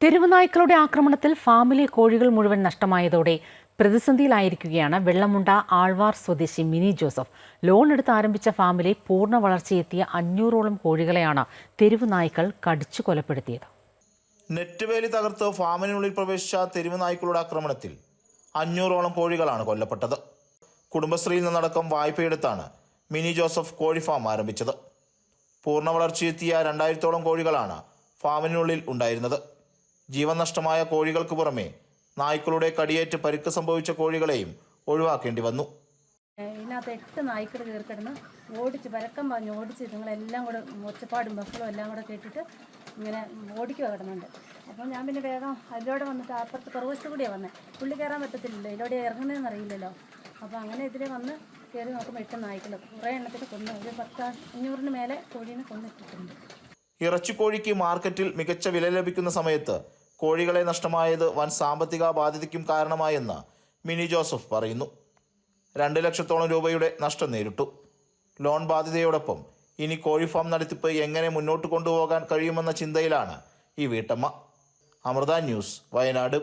തെരുവുനായ്ക്കളുടെ ആക്രമണത്തിൽ ഫാമിലെ കോഴികൾ മുഴുവൻ നഷ്ടമായതോടെ പ്രതിസന്ധിയിലായിരിക്കുകയാണ് വെള്ളമുണ്ട ആൾവാർ സ്വദേശി മിനി ജോസഫ്. ലോൺ എടുത്ത് ആരംഭിച്ച ഫാമിലെ പൂർണ വളർച്ചയെത്തിയ അഞ്ഞൂറോളം കോഴികളെയാണ് തെരുവുനായ്ക്കൾ കടിച്ചു കൊലപ്പെടുത്തിയത്. നെറ്റ് വേലി തകർത്ത് ഫാമിനുള്ളിൽ പ്രവേശിച്ച തെരുവ് നായ്ക്കളുടെ ആക്രമണത്തിൽ അഞ്ഞൂറോളം കോഴികളാണ് കൊല്ലപ്പെട്ടത്. കുടുംബശ്രീയിൽ നിന്നടക്കം വായ്പയെടുത്താണ് മിനി ജോസഫ് കോഴി ഫാം ആരംഭിച്ചത്. പൂർണ വളർച്ചയെത്തിയ രണ്ടായിരത്തോളം കോഴികളാണ് ഫാമിനുള്ളിൽ ഉണ്ടായിരുന്നത്. ജീവൻ നഷ്ടമായ കോഴികൾക്ക് പുറമെ നായ്ക്കളുടെ കടിയേറ്റ് പരിക്ക് സംഭവിച്ച കോഴികളെയും ഒഴിവാക്കേണ്ടി വന്നു. ഇതിനകത്ത് എട്ട് നായ്ക്കൾ കയറി കിടന്ന് ഓടിച്ച് പരക്കം പറഞ്ഞ് ഓടിച്ച് നിങ്ങളെല്ലാം കൂടെ ഒച്ചപ്പാടും ബഹളും എല്ലാം കൂടെ കേട്ടിട്ട് ഇങ്ങനെ ഓടിക്കുക കിടന്നുണ്ട്. അപ്പോൾ ഞാൻ പിന്നെ വേഗം അതിലൂടെ വന്നിട്ട് അപ്പുറത്ത് പുറവശത്ത് കൂടിയാണ് വന്നത് പുള്ളി കയറാൻ പറ്റത്തില്ലല്ലോ ഇതിലൂടെ ഇറങ്ങുന്നതെന്ന് അറിയില്ലല്ലോ. അപ്പോൾ അങ്ങനെ ഇതിലെ വന്ന് കയറി നോക്കുമ്പോൾ എട്ട് നായ്ക്കൾ കുറേ എണ്ണത്തിൽ കൊന്നു ഒരു പത്ത് അഞ്ഞൂറിന് മേലെ കോഴീനെ കൊന്നിട്ടിട്ടുണ്ട് ഇറച്ചിക്കോഴിക്ക് മാർക്കറ്റിൽ മികച്ച വില ലഭിക്കുന്ന സമയത്ത് കോഴികളെ നഷ്ടമായത് വൻ സാമ്പത്തിക ബാധ്യതയ്ക്കും കാരണമായെന്ന് മിനി ജോസഫ് പറയുന്നു. രണ്ട് ലക്ഷത്തോളം രൂപയുടെ നഷ്ടം നേരിട്ടു. ലോൺ ബാധ്യതയോടൊപ്പം ഇനി കോഴി ഫാം നടത്തിപ്പ് എങ്ങനെ മുന്നോട്ട് കൊണ്ടുപോകാൻ കഴിയുമെന്ന ചിന്തയിലാണ് ഈ വീട്ടമ്മ. അമൃത ന്യൂസ് വയനാട്.